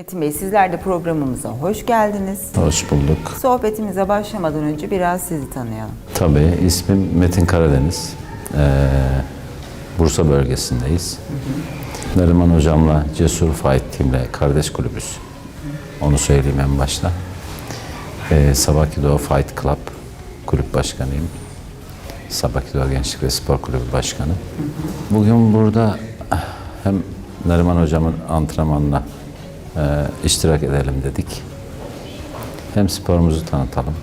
Metin Bey sizler de programımıza hoş geldiniz. Hoş bulduk. Sohbetimize başlamadan önce biraz sizi tanıyalım. Tabii ismim Metin Karadeniz. Ee, Bursa bölgesindeyiz. Neriman hocamla Cesur Fight Team'le kardeş kulübüz. Onu söyleyeyim en başta. Ee, Sabakido Fight Club kulüp başkanıyım. Sabakido Gençlik ve Spor Kulübü Başkanı. Bugün burada hem Neriman hocamın antrenmanına e, iştirak edelim dedik. Hem sporumuzu tanıtalım.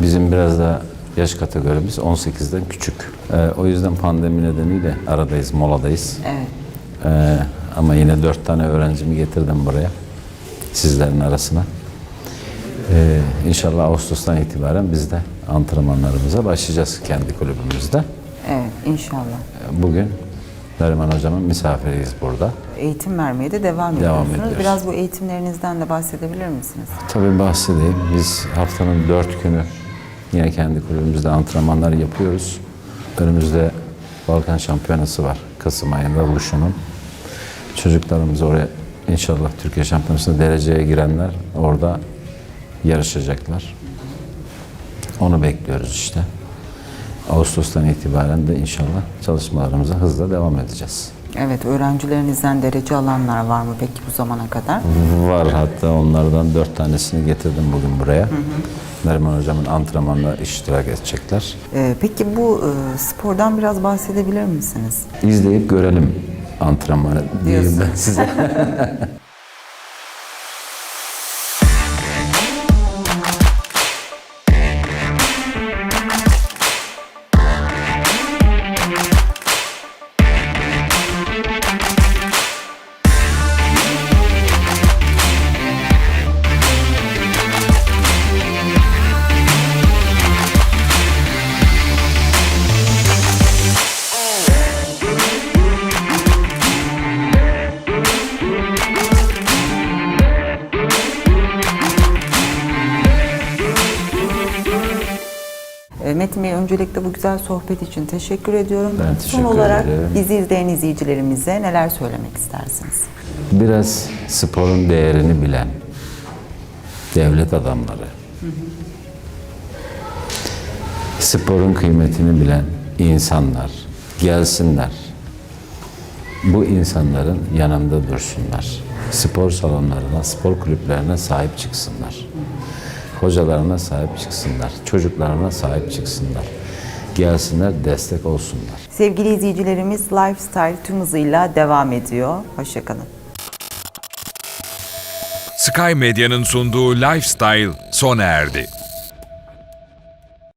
Bizim biraz da yaş kategorimiz 18'den küçük. Ee, o yüzden pandemi nedeniyle aradayız, moladayız. Evet. Ee, ama yine dört tane öğrencimi getirdim buraya. Sizlerin arasına. Ee, inşallah Ağustos'tan itibaren biz de antrenmanlarımıza başlayacağız kendi kulübümüzde. Evet inşallah. Bugün Neriman hocamın misafiriyiz burada. Eğitim vermeye de devam, Devam ediyorsunuz. ediyoruz. Biraz bu eğitimlerinizden de bahsedebilir misiniz? Tabii bahsedeyim. Biz haftanın dört günü yine kendi kulübümüzde antrenmanlar yapıyoruz. Önümüzde Balkan Şampiyonası var. Kasım ayında Luşu'nun. Çocuklarımız oraya inşallah Türkiye Şampiyonası'nda dereceye girenler orada yarışacaklar. Onu bekliyoruz işte. Ağustos'tan itibaren de inşallah çalışmalarımıza hızla devam edeceğiz. Evet öğrencilerinizden derece alanlar var mı peki bu zamana kadar? Var hatta onlardan dört tanesini getirdim bugün buraya. Neriman hocamın antrenmanına iştirak edecekler. Ee, peki bu e, spordan biraz bahsedebilir misiniz? İzleyip görelim antrenmanı diyeyim ben size. Metin Bey öncelikle bu güzel sohbet için teşekkür ediyorum. Ben Son teşekkür olarak ederim. bizi izleyen izleyicilerimize neler söylemek istersiniz? Biraz sporun değerini bilen devlet adamları, sporun kıymetini bilen insanlar gelsinler. Bu insanların yanında dursunlar. Spor salonlarına, spor kulüplerine sahip çıksınlar. Hocalarına sahip çıksınlar. Çocuklarına sahip çıksınlar. Gelsinler, destek olsunlar. Sevgili izleyicilerimiz Lifestyle tüm hızıyla devam ediyor. Hoşçakalın. Sky Medya'nın sunduğu Lifestyle sona erdi.